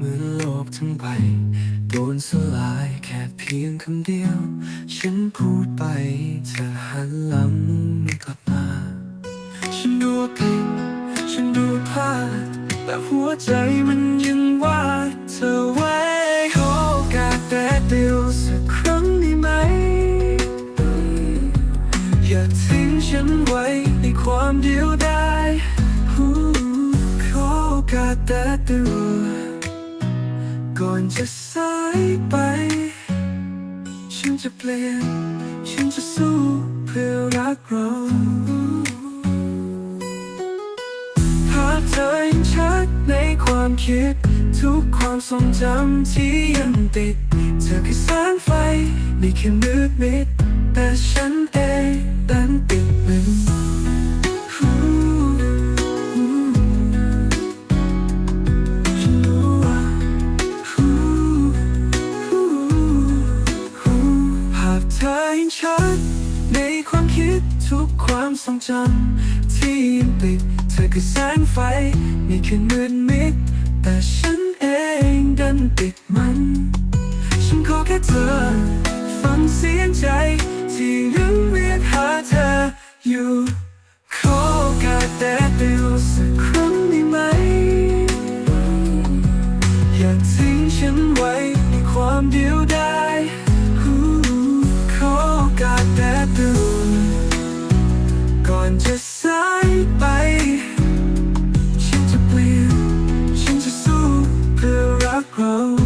เหมือนโลกทั้งใบ โดนสลายแค่เพียงคำเดียว ฉันพูดไปเธอหันหลังกลับมาฉันดูผิดฉันดูพลาดแต่หัวใจมันยังว่าเธอไว้ขอโอกาสแต่เดียวสักครั้งได้ไหม อย่าทิ้งฉันไว้ในความเดียวดายขอโอกาสแต่เดียว ก่อนจะสายไป ฉันจะเปลี่ยน ฉันจะสู้เพื่อรักเราภาพเธอยังชัดในความคิด ทุกความทรงจำที่ยังติด เธอคือแสงไฟนี่แค่มืดมิด ทุกความทรงจำที่ยังติดเธอคือแสงไฟไม่แค่มืดมิด แต่ฉันเองดันติดมัน ฉันขอแค่เธอ ฟังเสียงใจ ที่ยังเรียกหาเธออยู่ขอโอกาสแต่เดียวสักครั้งได้ไหม อย่าทิ้งฉันไว้ในความเดียวดาย จะสายไป ฉันจะเปลี่ยน ฉันจะสู้เพื่อรักเรา